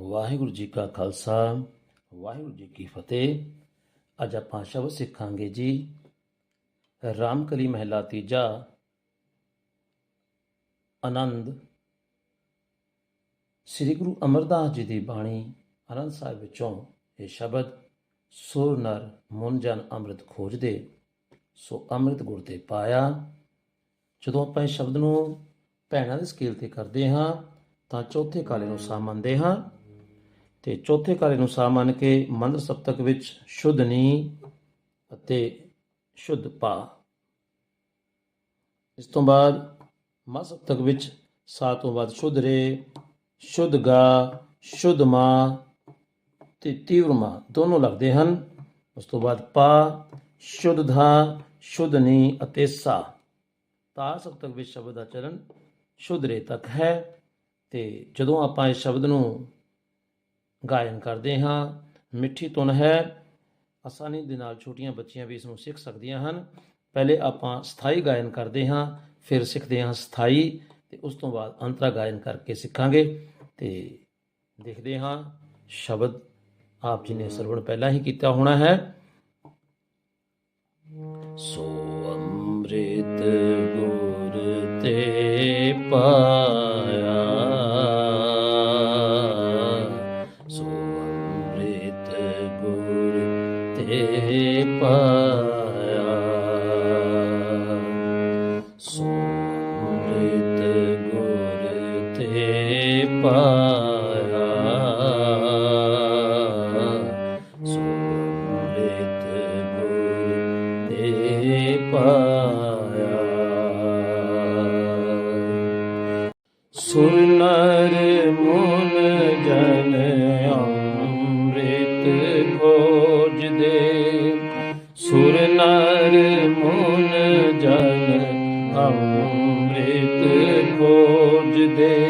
ਵਾਹਿਗੁਰੂ ਜੀ ਕਾ ਖਾਲਸਾ, ਵਾਹਿਗੁਰੂ ਜੀ ਕੀ ਫਤਿਹ। ਅੱਜ ਆਪਾਂ ਸ਼ਬਦ ਸਿੱਖਾਂਗੇ ਜੀ, ਰਾਮਕਲੀ ਮਹਿਲਾ ਤੀਜਾ, ਆਨੰਦ। ਸ੍ਰੀ ਗੁਰੂ ਅਮਰਦਾਸ ਜੀ ਦੀ ਬਾਣੀ ਅਨੰਦ ਸਾਹਿਬ ਵਿੱਚੋਂ ਇਹ ਸ਼ਬਦ, ਸੁਰ ਨਰ ਮਨ ਜਨ ਅੰਮ੍ਰਿਤ ਖੋਜਦੇ ਸੋ ਅੰਮ੍ਰਿਤ ਗੁਰ ਤੇ ਪਾਇਆ। ਜਦੋਂ ਆਪਾਂ ਇਹ ਸ਼ਬਦ ਨੂੰ ਭੈਣਾਂ ਦੇ ਸਕੇਲ ਤੇ ਕਰਦੇ ਹਾਂ, ਤਾਂ ਚੌਥੇ ਕਾਲੇ ਨੂੰ ਸਾ ਮੰਨਦੇ ਹਾਂ। ਤੇ ਚੌਥੇ ਕਾਲੇ ਨੂੰ ਸਾ ਮੰਨ ਕੇ ਮੰਦਰ ਸਪਤਕ ਵਿੱਚ ਸ਼ੁੱਧ ਨੀ ਅਤੇ ਸ਼ੁੱਧ ਪਾ। ਇਸ ਤੋਂ ਬਾਅਦ ਮਾ ਸਪਤਕ ਵਿੱਚ ਸਾ ਤੋਂ ਬਾਅਦ ਸ਼ੁੱਧ ਰੇ, ਸ਼ੁੱਧ ਗਾ, ਸ਼ੁੱਧ ਮਾ ਤੇ ਤੀਵਰ ਮਾ ਦੋਨੋਂ ਲੱਗਦੇ ਹਨ। ਉਸ ਤੋਂ ਬਾਅਦ ਪਾ, ਸ਼ੁੱਧ ਧਾ, ਸ਼ੁੱਧ ਨੀ ਅਤੇ ਸਾ ਤਾ ਸਪਤਕ ਵਿੱਚ ਸ਼ਬਦ ਦਾ ਚਰਨ ਸ਼ੁੱਧ ਰੇ ਤੱਕ ਹੈ ਤੇ ਜਦੋਂ ਆਪਾਂ ਇਸ ਸ਼ਬਦ ਨੂੰ ਗਾਇਨ ਕਰਦੇ ਹਾਂ। ਮਿੱਠੀ ਧੁਨ ਹੈ। ਆਸਾਨੀ ਦੇ ਨਾਲ ਛੋਟੀਆਂ ਬੱਚੀਆਂ ਵੀ ਇਸ ਨੂੰ ਸਿੱਖ ਸਕਦੀਆਂ ਹਨ। ਪਹਿਲੇ ਆਪਾਂ ਸਥਾਈ ਗਾਇਨ ਕਰਦੇ ਹਾਂ, ਫਿਰ ਸਿੱਖਦੇ ਹਾਂ ਸਥਾਈ ਤੇ ਉਸ ਤੋਂ ਬਾਅਦ ਅੰਤਰਾ ਗਾਇਨ ਕਰਕੇ ਸਿੱਖਾਂਗੇ ਤੇ ਦੇਖਦੇ ਹਾਂ। ਸ਼ਬਦ ਆਪ ਜੀ ਨੇ ਸਰਵਣ ਪਹਿਲਾਂ ਹੀ ਕੀਤਾ ਹੋਣਾ ਹੈ। ਸੋ ਅੰਮ੍ਰਿਤ ਗੁਰ ਤੇ ਪਾਇਆ ਸੁਨਰ ਮੁਨ ਜਨ ਅੰਮ੍ਰਿਤ ਖੋਜਦੇ। ਸੁਰ ਨਰ ਮੁਨ ਜਨ ਅੰਮ੍ਰਿਤ ਖੋਜਦੇ।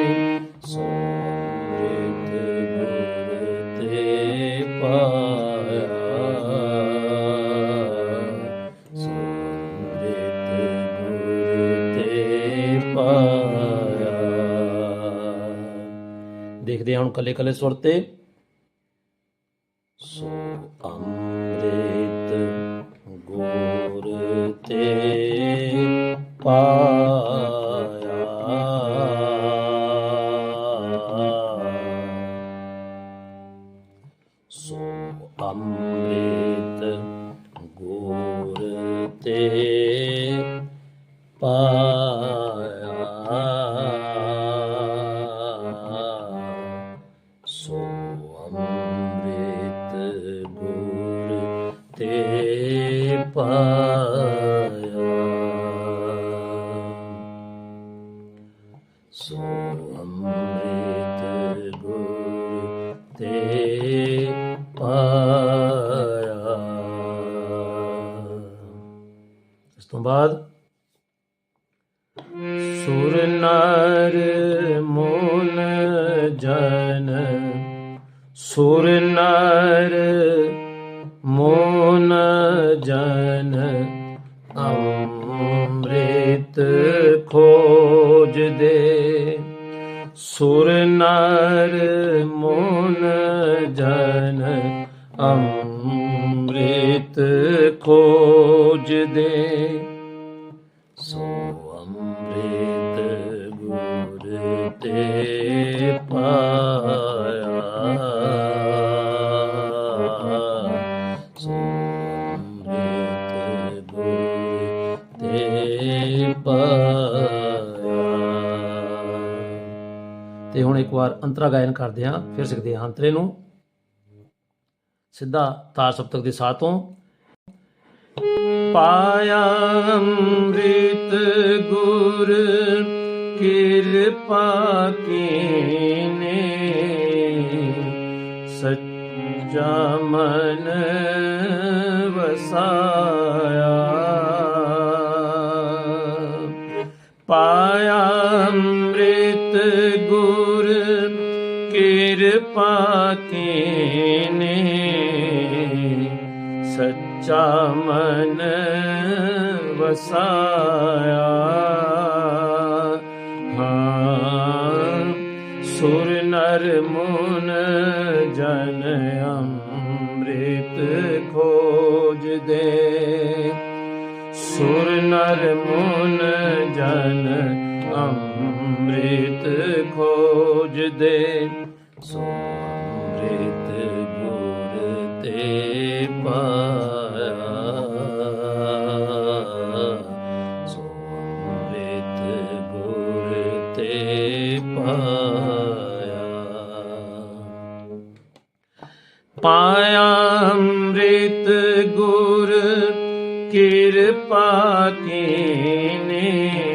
ਦੇਖਦੇ ਹਾਂ ਹੁਣ ਕੱਲੇ ਕੱਲੇ ਸੁਰ ਤੇ। ਸੋ ਅੰਮ੍ਰਿਤ ਗੁਰ ਤੇ ਪਾਇਆ। ਸੋ ਅੰਮ੍ਰਿਤ ਗੁਰ ਤੇ ਪਾਇਆ। ਪਾਇਆ ਸੋ ਅੰਮ੍ਰਿਤ ਗੁਰ ਤੇ ਪਾਇਆ ਇਸ ਤੋਂ ਬਾਅਦ ਸੁਰ ਨਰ ਮੋਨ ਜਨ ਸੁਰ ਨਰ ਮੋਨ ਜਨ ਅੰਮ੍ਰਿਤ ਖੋਜਦੇ ਸੁਰ ਨਰ ਮੋਨ ਜਨ ਅੰਮ੍ਰਿਤ ਖੋਜਦੇ ਤੇ ਹੁਣ ਇੱਕ ਵਾਰ ਅੰਤਰਾ ਗਾਇਨ ਕਰਦੇ ਹਾਂ, ਫਿਰ ਸਿੱਖਦੇ ਹਾਂ ਅੰਤਰੇ ਨੂੰ। ਸਿੱਧਾ ਤਾਰ ਸਪਤਕ ਦੇ ਸਾਥੋਂ ਪਾਇਆ ਅੰਮ੍ਰਿਤ ਗੁਰ ਕਿਰਪਾ ਕੀਨੇ, ਸੱਚਾ ਮਨ ਵਸਾਇਆ। ਪਾਇਆ ਅੰਮ੍ਰਿਤ ਗੁਰ ਕਿਰਪਾ ਕੀਨੇ ਸੱਚਾ ਮਨ ਵਸਾਇਆ ਹਾਂ ਸੁਰ ਨਰ ਮੁਨ ਜਨ ਅੰਮ੍ਰਿਤ ਖੋਜਦੇ ਸੁਰ ਨਰ ਮੁਨ ਜਨ ਅੰਮ੍ਰਿਤ ਖੋਜਦੇ। ਸੋ ਅੰਮ੍ਰਿਤ ਗੁਰ ਤੇ ਪਾਇਆ। ਸੋ ਅੰਮ੍ਰਿਤ ਗੁਰ ਤੇ ਪਾਇਆ। ਪਾਇਆ ਅੰਮ੍ਰਿਤ ਗੁਰ ਕਿਰਪਾ ਕੀਨੇ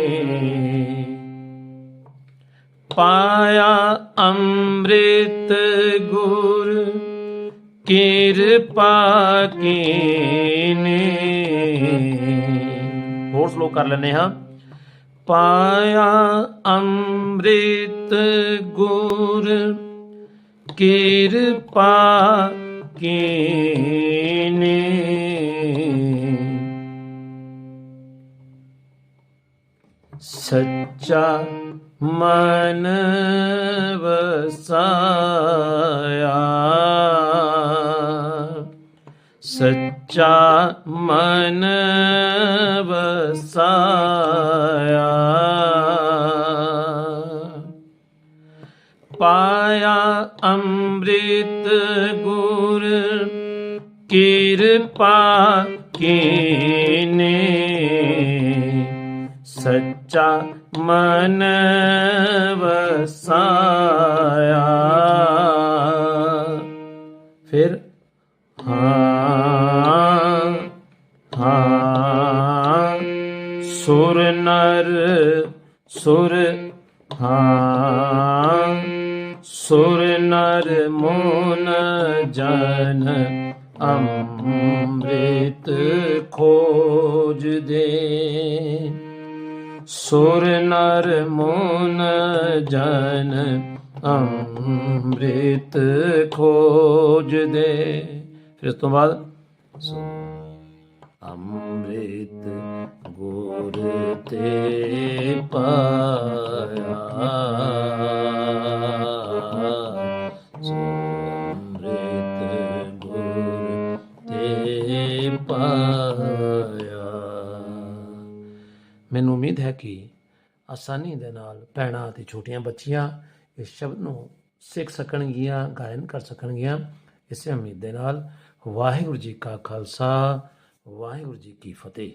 ਪਾਇਆ ਅੰਮ੍ਰਿਤ ਗੁਰ, ਕਿਰਪਾ ਕੀਨੇ। ਹੋਰ ਸਲੋਕ ਕਰ ਲੈਨੇ ਹਾਂ। ਪਾਇਆ ਅੰਮ੍ਰਿਤ ਗੁਰ, ਕਿਰਪਾ ਕੀਨੇ। ਸੱਚਾ ਮਨ ਵਸਾਇਆ। ਸੱਚਾ ਮਨ ਵਸਾਇਆ। ਪਾਇਆ ਅੰਮ੍ਰਿਤ ਗੁਰ ਕਿਰਪਾ ਕੀਨੇ ਸੱਚਾ ਮਨ ਵਸਾਇਆ। ਫਿਰ ਹਾਂ ਹਾਂ, ਸੁਰ ਨਰ, ਸੁਰ, ਹਾਂ, ਸੁਰ ਨਰ ਮੋਨ ਜਨ ਅੰਮ੍ਰਿਤ ਖੋਜਦੇ। ਸੁਰ ਨਰ ਮੋਨ ਜਨ ਅੰਮ੍ਰਿਤ ਖੋਜਦੇ। ਫਿਰ ਇਸ ਤੋਂ ਬਾਅਦ ਅੰਮ੍ਰਿਤ ਗੁਰ ਤੇ ਪਾਇਆ। ਮੈਨੂੰ ਉਮੀਦ ਹੈ ਕਿ ਆਸਾਨੀ ਦੇ ਨਾਲ ਭੈਣਾਂ ਅਤੇ ਛੋਟੀਆਂ ਬੱਚੀਆਂ ਇਸ ਸ਼ਬਦ ਨੂੰ ਸਿੱਖ ਸਕਣਗੀਆਂ, ਗਾਇਨ ਕਰ ਸਕਣਗੀਆਂ। ਇਸੇ ਉਮੀਦ ਦੇ ਨਾਲ ਵਾਹਿਗੁਰੂ ਜੀ ਕਾ ਖਾਲਸਾ, ਵਾਹਿਗੁਰੂ ਜੀ ਕੀ ਫਤਿਹ।